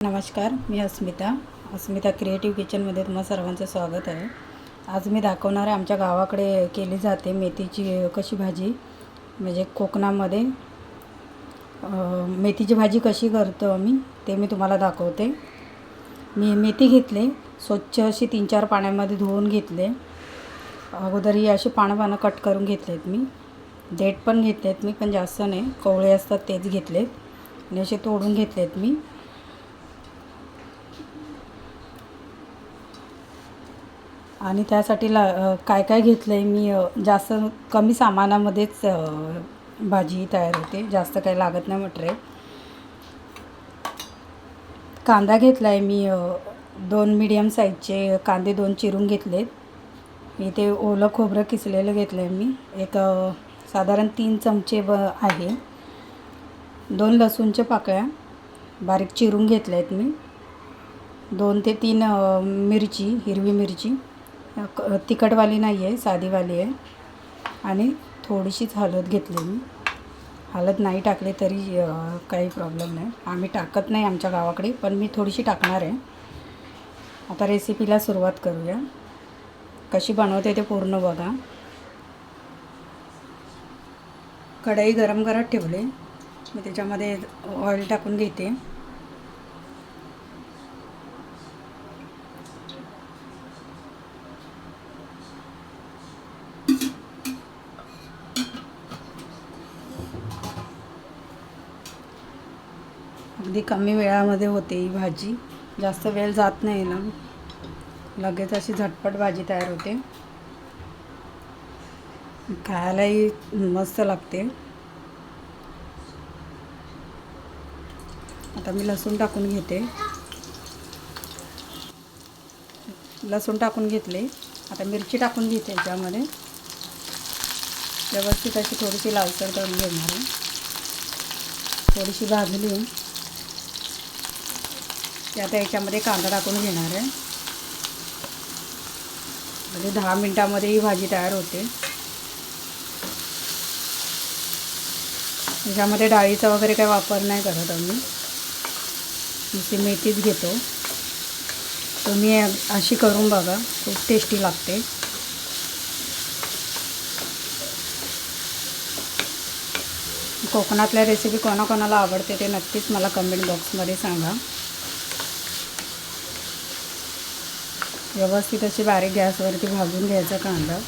नमस्कार मी अस्मिता. अस्मिता क्रिएटिव्ह किचनमध्ये तुम्हा सर्वांचं स्वागत आहे. आज मी दाखवणार आहे आमच्या गावाकडे केली जाते मेथीची कशी भाजी. म्हणजे कोकणामध्ये मेथीची भाजी कशी करतो आम्ही ते मी तुम्हाला दाखवते. मी मेथी घेतले स्वच्छ अशी तीन चार पाण्यामध्ये धुवून घेतले. अगोदर ही अशी पानं पानं कट करून घेतलेत मी. देठ पण घेतलेत मी पण जास्त नाही. कवळे असतात तेच घेतलेत. आणि असे तोडून घेतलेत मी. आणि त्यासाठी ला काय काय घेतलं आहे मी जास्त कमी सामानामध्येच भाजी तयार होते. जास्त काही लागत नाही मटेरियल. कांदा घेतला आहे मी दोन मीडियम साईजचे कांदे दोन चिरून घेतलेत. मी ते ओलं खोबरं किसलेलं घेतलं आहे मी. एक साधारण तीन चमचे ब आहे. दोन लसूणच्या पाकळ्या बारीक चिरून घेतल्या आहेत मी. दोन ते तीन मिरची हिरवी मिरची. तिखटवाली नाही आहे साधीवाली आहे. आणि थोडीशीच हळद घेतली मी हळद नाही टाकली तरी काही प्रॉब्लेम नाही. आम्ही टाकत नाही आमच्या गावाकडे पण मी थोडीशी टाकणार आहे. आता रेसिपीला सुरुवात करूया. कशी बनवते ते पूर्ण बघा. कढई गरम करत ठेवले. मी त्याच्यामध्ये ऑइल टाकून घेते. अगदी कमी वेळामध्ये होते ही भाजी. जास्त वेळ जात नाही ना. लगेच अशी झटपट भाजी तयार होते. खायलाही मस्त लागते. आता मी लसूण टाकून घेते. लसूण टाकून घेतले. आता मिरची टाकून घेते याच्यामध्ये. व्यवस्थित अशी थोडीशी लावसर करून घेणार थोडीशी भाजली. ते आता याच्यामध्ये कांदा टाकून घेणार आहे. म्हणजे दहा मिनटामध्ये ही भाजी तयार होते. याच्यामध्ये डाळीचा वगैरे काही वापर नाही करत आम्ही. नुसती मेथीच घेतो. तुम्ही अशी करून बघा खूप टेस्टी लागते. कोकणातल्या रेसिपी कोणाकोणाला आवडते ते नक्कीच मला कमेंट बॉक्समध्ये सांगा. व्यवस्थित अशी बारीक गॅसवरती भाजून घ्यायचा कांदा.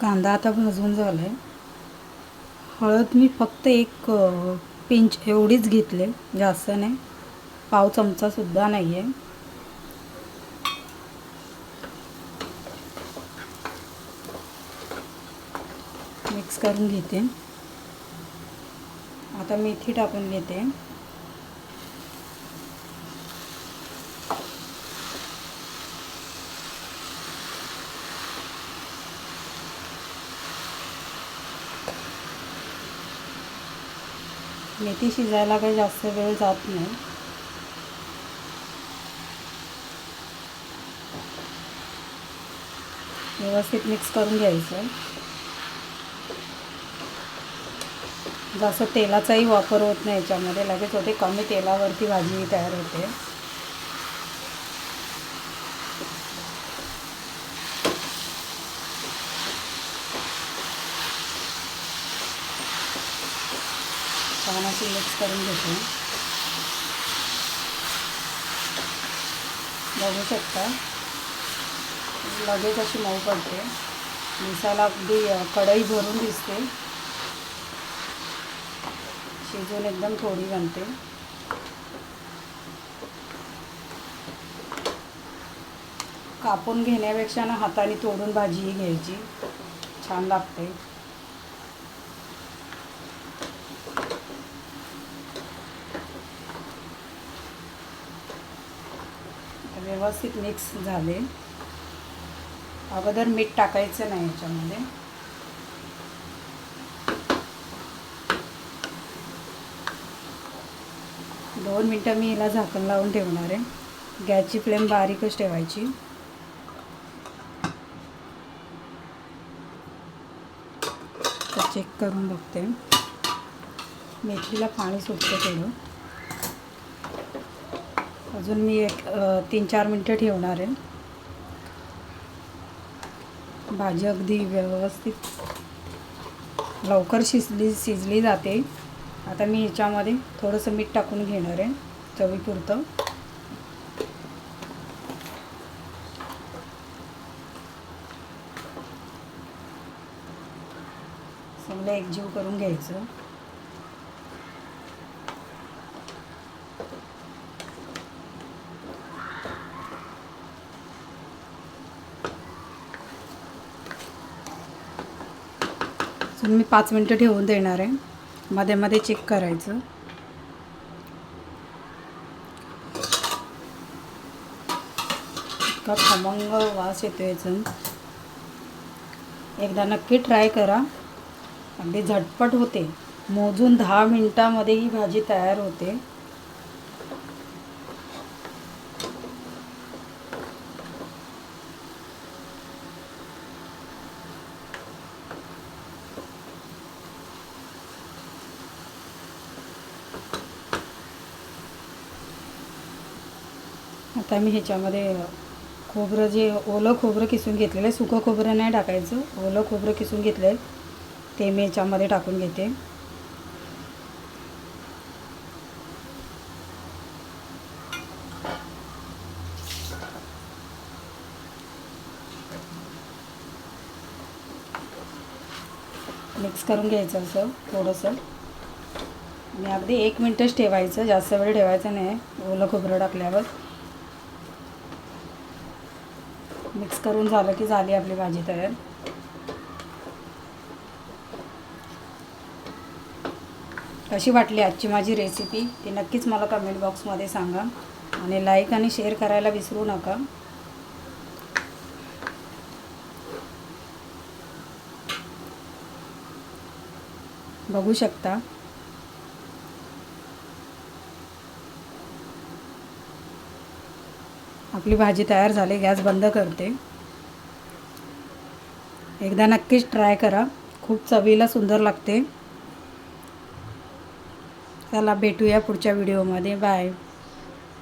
कांदा आता भाजून झाला आहे हळद मी फक्त एक पिंच एवढीच घेतले जास्त नाही. पाव चमचासुद्धा नाही आहे मिक्स करून घेते. आता मेथी टाकून घेते. मेथी शिजायला काही जास्त वेळ जात नाही. व्यवस्थित मिक्स करून घ्यायचं. जास्त तेलाचाही वापर होत नाही याच्यामध्ये. लगेच होते कमी तेलावरती भाजी तयार होते छान अशी मिक्स करून घेते. बघू शकता. लगेच अशी मऊ पडते. मिसाला अगदी कढई भरून दिसते. शिजून एकदम थोडी बनते. कापून घेण्यापेक्षा ना हाताने तोडून भाजीही घ्यायची. छान लागते. व्यवस्थित मिक्स झाले. अगोदर मीठ टाकायचं नाही याच्यामध्ये. दोन मिनटं मी हिला झाकण लावून ठेवणार आहे. गॅसची फ्लेम बारीकच ठेवायची. चेक करून बघते. मेथीला पाणी सुटतं थोडं. अजून मी एक तीन चार मिनटं ठेवणार आहे. भाजी अगदी व्यवस्थित लवकर शिजली शिजली जाते. आता मी ह्याच्यामध्ये थोडंसं मीठ टाकून घेणार आहे चवीपुरतं. चांगलं एकजीव करून घ्यायचं. अजून मी पाच मिनटं ठेवून देणार आहे. मध्ये मध्ये चेक करायचं. इतका खमंग वास येतो याचं एकदा नक्की ट्राय करा. अगदी झटपट होते. मोजून दहा मिनटामध्ये ही भाजी तयार होते. आता मी ह्याच्यामध्ये खोबरं जे ओलं खोबरं किसून घेतलेलं आहे. सुकं खोबरं नाही टाकायचं. ओलं खोबरं किसून घेतलं आहे ते मी ह्याच्यामध्ये टाकून घेते. मिक्स करून घ्यायचं असं थोडंसं. आणि अगदी एक मिनटंच ठेवायचं. जास्त वेळ ठेवायचं नाही. ओलं खोबरं टाकल्यावर. मिक्स करून झालं की झाली आपली भाजी तयार. कशी वाटली आजची माझी रेसिपी ती नक्कीच मला कमेंट बॉक्समध्ये सांगा आणि लाईक आणि शेअर करायला विसरू नका. बघू शकता. आपली भाजी तयार झाली गॅस बंद करते. एकदा नक्कीच ट्राय करा. खूप चवीला सुंदर लागते. चला भेटूया पुढच्या व्हिडिओमध्ये बाय